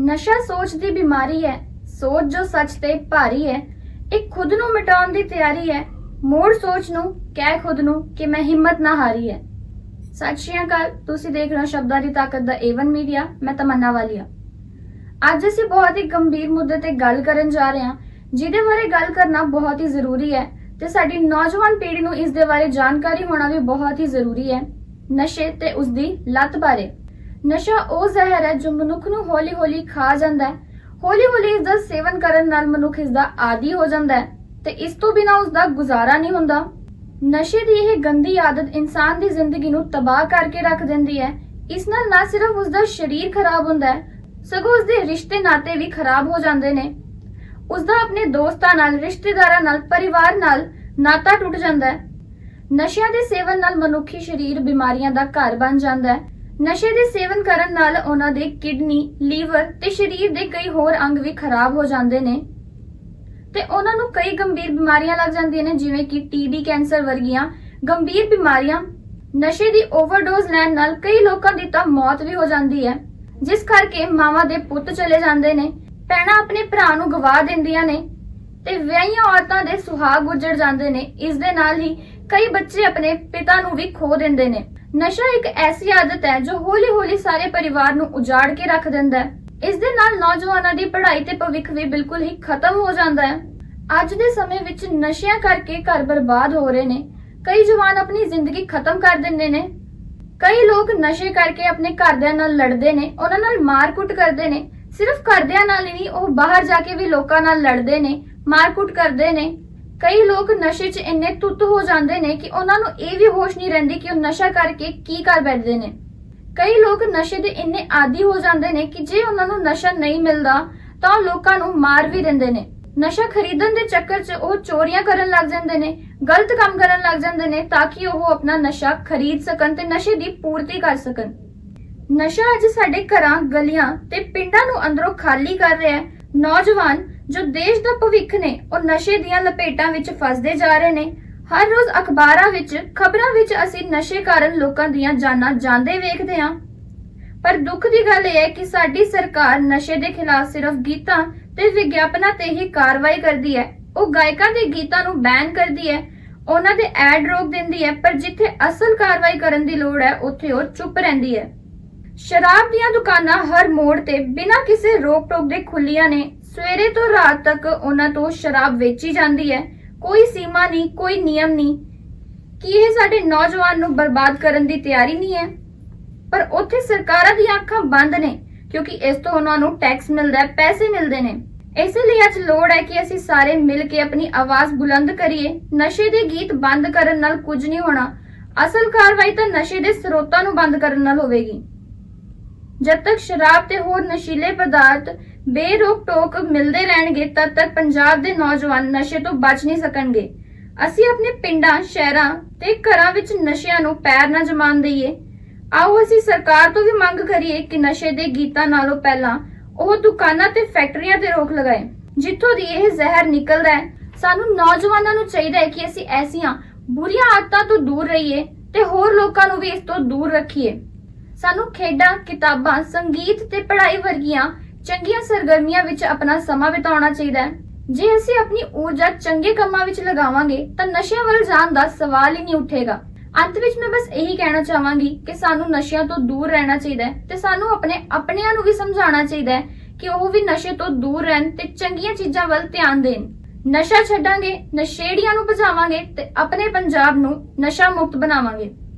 ਨਸ਼ਾ ਸੋਚ ਦੀ ਬਿਮਾਰੀ ਹੈ, ਸੋਚ ਜੋ ਸੱਚ ਤੇ ਭਾਰੀ ਹੈ, ਇਹ ਖੁਦ ਨੂੰ ਮਿਟਾਉਣ ਦੀ ਤਿਆਰੀ ਹੈ। ਮੋੜ ਸੋਚ ਨੂੰ, ਕਹਿ ਖੁਦ ਨੂੰ ਕਿ ਮੈਂ ਹਿੰਮਤ ਨਾ ਹਾਰੀ ਹੈ। ਸਤਿ ਸ਼੍ਰੀ ਅਕਾਲ, ਤੁਸੀਂ ਦੇਖ ਰਹੇ ਹੋ ਸ਼ਬਦਾਂ ਦੀ ਤਾਕਤ ਦਾ ਏਵਨ ਮੀਡੀਆ ਮੈਂ ਤਮੰਨਾ ਵਾਲੀਆ ਅੱਜ ਅਸੀਂ ਬਹੁਤ ਹੀ ਗੰਭੀਰ ਮੁੱਦੇ ਤੇ ਗੱਲ ਕਰਨ ਜਾ ਰਹੇ ਹਾਂ, ਜਿਹਦੇ ਬਾਰੇ ਗੱਲ ਕਰਨਾ ਬਹੁਤ ਹੀ ਜ਼ਰੂਰੀ ਹੈ ਤੇ ਸਾਡੀ ਨੌਜਵਾਨ ਪੀੜ੍ਹੀ ਨੂੰ ਇਸ ਦੇ ਬਾਰੇ ਜਾਣਕਾਰੀ ਹੋਣਾ ਵੀ ਬਹੁਤ ਹੀ ਜ਼ਰੂਰੀ ਹੈ। ਨਸ਼ੇ ਤੇ ਉਸ ਦੀ ਲਤ ਬਾਰੇ। ਨਸ਼ਾ ਉਹ ਜ਼ਹਿਰ ਹੈ ਜੋ ਮਨੁੱਖ ਨੂੰ ਹੌਲੀ-ਹੌਲੀ ਖਾ ਜਾਂਦਾ ਹੈ। ਹੌਲੀ-ਹੌਲੀ ਇਸ ਦਾ ਸੇਵਨ ਕਰਨ ਨਾਲ ਮਨੁੱਖ ਇਸ ਦਾ ਆਦੀ ਹੋ ਜਾਂਦਾ ਹੈ ਤੇ ਇਸ ਤੋਂ ਬਿਨਾਂ ਉਸ ਦਾ ਗੁਜ਼ਾਰਾ ਨਹੀਂ ਹੁੰਦਾ। ਨਸ਼ੇ ਦੀ ਇਹ ਗੰਦੀ ਆਦਤ ਇਨਸਾਨ ਦੀ ਜ਼ਿੰਦਗੀ ਨੂੰ ਤਬਾਹ ਕਰਕੇ ਰੱਖ ਦਿੰਦੀ ਹੈ। ਇਸ ਨਾਲ ਨਾ ਸਿਰਫ ਉਸ ਦਾ ਸਰੀਰ ਖਰਾਬ ਹੁੰਦਾ ਹੈ, ਸਗੋਂ ਉਸ ਦੇ ਰਿਸ਼ਤੇ ਨਾਤੇ ਵੀ ਖਰਾਬ ਹੋ ਜਾਂਦੇ ਨੇ। ਉਸ ਦਾ ਆਪਣੇ ਦੋਸਤਾਂ ਨਾਲ, ਰਿਸ਼ਤੇਦਾਰਾਂ ਨਾਲ, ਪਰਿਵਾਰ ਨਾਲ ਨਾਤਾ ਟੁੱਟ ਜਾਂਦਾ ਹੈ। ਨਸ਼ਿਆਂ ਦੇ ਸੇਵਨ ਨਾਲ ਮਨੁੱਖੀ ਸਰੀਰ ਬਿਮਾਰੀਆਂ ਦਾ ਘਰ ਬਣ ਜਾਂਦਾ ਹੈ। ਨਸ਼ੇ ਦੇ ਸੇਵਨ ਕਰਨ ਨਾਲ ਉਹਨਾਂ ਦੇ ਕਿਡਨੀ, ਲੀਵਰ ਤੇ ਸਰੀਰ ਦੇ ਕਈ ਹੋਰ ਅੰਗ ਵੀ ਖਰਾਬ ਹੋ ਜਾਂਦੇ ਨੇ। ਤੇ ਉਹਨਾਂ ਨੂੰ ਕਈ ਗੰਭੀਰ ਬਿਮਾਰੀਆਂ ਲੱਗ ਜਾਂਦੀਆਂ ਨੇ ਜਿਵੇਂ ਕਿ ਟੀਬੀ ਕੈਂਸਰ ਵਰਗੀਆਂ ਗੰਭੀਰ ਬਿਮਾਰੀਆਂ। ਨਸ਼ੇ ਦੀ ਓਵਰਡੋਜ਼ ਲੈਣ ਨਾਲ ਕਈ ਲੋਕਾਂ ਦੀ ਤਾਂ ਮੌਤ ਵੀ ਹੋ ਜਾਂਦੀ ਹੈ ਜਿਸ ਕਰਕੇ ਮਾਵਾਂ ਦੇ ਪੁੱਤ ਚਲੇ ਜਾਂਦੇ ਨੇ ਭੈਣਾਂ ਆਪਣੇ ਭਰਾ ਨੂੰ ਗਵਾ ਦਿੰਦੀਆਂ ਨੇ ਤੇ ਵਿਆਹੀਆਂ ਔਰਤਾਂ ਦੇ ਸੁਹਾਗ ਉਜੜ ਜਾਂਦੇ ਨੇ। ਇਸ ਦੇ ਨਾਲ ਹੀ ਕਈ ਬੱਚੇ ਆਪਣੇ ਪਿਤਾ ਨੂੰ ਵੀ ਖੋ ਦਿੰਦੇ ਨੇ। ਨਸ਼ਾ ਇੱਕ ਐਸੀ ਆਦਤ ਹੈ ਜੋ ਹੌਲੀ-ਹੌਲੀ ਸਾਰੇ ਪਰਿਵਾਰ ਨੂੰ ਉਜਾੜ ਕੇ ਰੱਖ ਦਿੰਦਾ ਹੈ। ਇਸ ਦੇ ਨਾਲ ਨੌਜਵਾਨਾਂ ਦੀ ਪੜ੍ਹਾਈ ਤੇ ਭਵਿੱਖ ਵੀ ਬਿਲਕੁਲ ਹੀ ਖਤਮ ਹੋ ਜਾਂਦਾ ਹੈ। ਅੱਜ ਦੇ ਸਮੇਂ ਵਿੱਚ ਨਸ਼ਿਆਂ ਕਰਕੇ ਘਰ ਬਰਬਾਦ ਹੋ ਰਹੇ ਨੇ। ਕਈ ਜਵਾਨ ਆਪਣੀ ਜ਼ਿੰਦਗੀ ਖਤਮ ਕਰ ਦਿੰਦੇ ਨੇ। ਕਈ ਲੋਕ ਨਸ਼ੇ ਕਰਕੇ ਆਪਣੇ ਘਰਦਿਆਂ ਨਾਲ ਲੜਦੇ ਨੇ, ਉਹਨਾਂ ਨਾਲ ਮਾਰਕੁੱਟ ਕਰਦੇ ਨੇ। ਸਿਰਫ ਘਰਦਿਆਂ ਨਾਲ ਹੀ ਨਹੀਂ, ਉਹ ਬਾਹਰ ਜਾ ਕੇ ਵੀ ਲੋਕਾਂ ਨਾਲ ਲੜਦੇ ਨੇ, ਮਾਰਕੁੱਟ ਕਰਦੇ ਨੇ। ਕਈ ਲੋਕ ਨਸ਼ੇ 'ਚ ਇੰਨੇ ਤੁੱਤ ਹੋ ਜਾਂਦੇ ਨੇ ਕਿ ਉਹਨਾਂ ਨੂੰ ਇਹ ਵੀ ਹੋਸ਼ ਨਹੀਂ ਰਹਿੰਦੀ ਕਿ ਉਹ ਨਸ਼ਾ ਕਰਕੇ ਕੀ ਕਰ ਬੈਠਦੇ ਨੇ। ਕਈ ਲੋਕ ਨਸ਼ੇ ਦੇ ਇੰਨੇ ਆਦੀ ਹੋ ਜਾਂਦੇ ਨੇ ਕਿ ਜੇ ਉਹਨਾਂ ਨੂੰ ਨਸ਼ਾ ਨਹੀਂ ਮਿਲਦਾ, ਤਾਂ ਉਹ ਲੋਕਾਂ ਨੂੰ ਮਾਰ ਵੀ ਦਿੰਦੇ ਨੇ। ਨਸ਼ਾ ਖਰੀਦਣ ਦੇ ਚੱਕਰ 'ਚ ਉਹ ਚੋਰੀਆਂ ਕਰਨ ਲੱਗ ਜਾਂਦੇ ਨੇ, ਗਲਤ ਕੰਮ ਕਰਨ ਲੱਗ ਜਾਂਦੇ ਨੇ ਤਾਂ ਕਿ ਉਹ ਆਪਣਾ ਨਸ਼ਾ ਖਰੀਦ ਸਕਣ ਤੇ ਨਸ਼ੇ ਦੀ ਪੂਰਤੀ ਕਰ ਸਕਣ। ਨਸ਼ਾ ਅੱਜ ਸਾਡੇ ਘਰਾਂ, ਗਲੀਆਂ ਤੇ ਪਿੰਡਾਂ ਨੂੰ ਅੰਦਰੋਂ ਖਾਲੀ ਕਰ ਰਿਹਾ ਹੈ। ਨੌਜਵਾਨ ਜੋ ਦੇਸ਼ ਦਾ ਭਵਿੱਖ ਨੇ, ਉਹ ਨਸ਼ੇ ਦੀਆਂ ਲਪੇਟਾਂ ਵਿੱਚ ਫਸਦੇ ਜਾ ਰਹੇ ਨੇ। ਹਰ ਰੋਜ਼ ਅਖਬਾਰਾਂ ਵਿੱਚ, ਖਬਰਾਂ ਵਿੱਚ ਅਸੀਂ ਨਸ਼ੇ ਕਾਰਨ ਲੋਕਾਂ ਦੀਆਂ ਜਾਨਾਂ ਜਾਂਦੇ ਵੇਖਦੇ ਹਾਂ। ਪਰ ਦੁੱਖ ਦੀ ਗੱਲ ਇਹ ਹੈ ਕਿ ਸਾਡੀ ਸਰਕਾਰ ਨਸ਼ੇ ਦੇ ਖਿਲਾਫ ਸਿਰਫ ਗੀਤਾਂ ਤੇ ਵਿਗਿਆਪਨਾਂ ਤੇ ਹੀ ਕਾਰਵਾਈ ਕਰਦੀ ਹੈ। ਉਹ ਗਾਇਕਾਂ ਦੇ ਗੀਤਾਂ ਨੂੰ ਬੈਨ ਕਰਦੀ ਹੈ। ਉਹਨਾਂ ਦੇ ਐਡ ਰੋਕ ਦਿੰਦੀ ਹੈ, ਪਰ ਜਿੱਥੇ ਅਸਲ ਕਾਰਵਾਈ ਕਰਨ ਦੀ ਲੋੜ ਹੈ, ਉੱਥੇ ਉਹ ਚੁੱਪ ਰਹਿੰਦੀ ਹੈ। ਸ਼ਰਾਬ ਦੀਆਂ ਦੁਕਾਨਾਂ ਹਰ ਮੋੜ ਤੇ ਬਿਨਾਂ ਕਿਸੇ ਰੋਕ ਟੋਕ ਦੇ ਖੁੱਲੀਆਂ ਨੇ। ਸਵੇਰੇ ਤੋਂ ਰਾਤ ਤੱਕ ਉਹਨਾਂ ਤੋਂ ਸ਼ਰਾਬ ਵੇਚੀ ਜਾਂਦੀ ਹੈ। ਕੋਈ ਸੀਮਾ ਨਹੀਂ, ਕੋਈ ਨਿਯਮ ਨਹੀਂ। ਕੀ ਇਹ ਸਾਡੇ ਨੌਜਵਾਨ ਨੂੰ ਬਰਬਾਦ ਕਰਨ ਦੀ ਤਿਆਰੀ ਨਹੀਂ ਹੈ? ਪਰ ਉੱਥੇ ਸਰਕਾਰਾਂ ਦੀਆਂ ਅੱਖਾਂ ਬੰਦ ਨੇ, ਕਿਉਂਕਿ ਇਸ ਤੋਂ ਉਹਨਾਂ ਨੂੰ ਟੈਕਸ ਮਿਲਦਾ ਹੈ, ਪੈਸੇ ਮਿਲਦੇ ਨੇ। ਇਸੇ ਲਈ ਅੱਜ ਲੋੜ ਹੈ ਕਿ ਅਸੀਂ ਸਾਰੇ ਮਿਲ ਕੇ ਆਪਣੀ ਆਵਾਜ਼ ਬੁਲੰਦ ਕਰੀਏ। ਨਸ਼ੇ ਦੇ ਗੀਤ ਬੰਦ ਕਰਨ ਨਾਲ ਕੁਝ ਨਹੀਂ ਹੋਣਾ। ਅਸਲ ਕਾਰਵਾਈ ਤਾਂ ਨਸ਼ੇ ਦੇ ਸਰੋਤਾਂ ਨੂੰ ਬੰਦ ਕਰਨ ਨਾਲ ਹੋਵੇਗੀ। ਜਦ ਤੱਕ ਸ਼ਰਾਬ ਤੇ ਹੋਰ ਨਸ਼ੀਲੇ ਪਦਾਰਥ ਬੇਰੋਕ ਟੋਕ ਮਿਲਦੇ ਰਹਿਣਗੇ, ਤਦ ਤੱਕ ਪੰਜਾਬ ਦੇ ਨੌਜਵਾਨ ਨਸ਼ੇ ਤੋਂ ਬਚ ਨਹੀਂ ਸਕਣਗੇ। ਅਸੀਂ ਆਪਣੇ ਪਿੰਡਾਂ, ਸ਼ਹਿਰਾਂ ਤੇ ਘਰਾਂ ਵਿੱਚ ਨਸ਼ਿਆਂ ਨੂੰ ਪੈਰ ਨਾ ਜਮਾਨ ਦਈਏ। ਆਓ ਅਸੀਂ ਸਰਕਾਰ ਤੋਂ ਵੀ ਮੰਗ ਕਰੀਏ ਕਿ ਨਸ਼ੇ ਦੇ ਗੀਤਾਂ ਨਾਲੋਂ ਪਹਿਲਾਂ ਉਹ ਦੁਕਾਨਾਂ ਤੇ ਫੈਕਟਰੀਆਂ ਤੇ ਰੋਕ ਲਗਾਏ, ਜਿੱਥੋਂ ਦੀ ਇਹ ਜ਼ਹਿਰ ਨਿਕਲਦਾ ਹੈ। ਸਾਨੂੰ ਨੌਜਵਾਨਾਂ ਨੂੰ ਚਾਹੀਦਾ ਹੈ ਕਿ ਅਸੀਂ ਐਸੀਆਂ ਬੁਰੀਆਂ ਆਦਤਾਂ ਤੋਂ ਦੂਰ ਰਹੀਏ ਤੇ ਹੋਰ ਲੋਕਾਂ ਨੂੰ ਵੀ ਇਸ ਤੋਂ ਦੂਰ ਰੱਖੀਏ। ਸਾਨੂੰ ਖੇਡਾਂ, ਕਿਤਾਬਾਂ, ਸੰਗੀਤ ਤੇ ਪੜ੍ਹਾਈ ਵਰਗੀਆਂ ਚੰਗੀਆਂ ਸਰਗਰਮੀਆਂ ਵਿੱਚ ਆਪਣਾ ਸਮਾਂ ਬਿਤਾਉਣਾ ਚਾਹੀਦਾ ਹੈ। ਜੇ ਅਸੀਂ ਆਪਣੀ ਊਰਜਾ ਚੰਗੇ ਕੰਮਾਂ ਵਿੱਚ ਲਗਾਵਾਂਗੇ, ਤਾਂ ਨਸ਼ਿਆਂ ਵੱਲ ਜਾਣ ਦਾ ਸਵਾਲ ਹੀ ਨਹੀਂ ਉੱਠੇਗਾ। ਅੰਤ ਵਿੱਚ ਮੈਂ ਬਸ ਇਹੀ ਕਹਿਣਾ ਚਾਹਾਂਗੀ ਕਿ ਸਾਨੂੰ ਨਸ਼ਿਆਂ ਤੋਂ ਦੂਰ ਰਹਿਣਾ ਚਾਹੀਦਾ ਹੈ ਤੇ ਸਾਨੂੰ ਆਪਣੇ ਆਪਣਿਆਂ ਨੂੰ ਵੀ ਸਮਝਾਉਣਾ ਚਾਹੀਦਾ ਹੈ ਕਿ ਉਹ ਵੀ ਨਸ਼ੇ ਤੋਂ ਦੂਰ ਰਹਿਣ ਤੇ ਚੰਗੀਆਂ ਚੀਜ਼ਾਂ ਵੱਲ ਧਿਆਨ ਦੇਣ। ਨਸ਼ਾ ਛੱਡਾਂਗੇ, ਨਸ਼ੇੜੀਆਂ ਨੂੰ ਭਜਾਵਾਂਗੇ ਤੇ ਆਪਣੇ ਪੰਜਾਬ ਨੂੰ ਨਸ਼ਾ ਮੁਕਤ ਬਣਾਵਾਂਗੇ।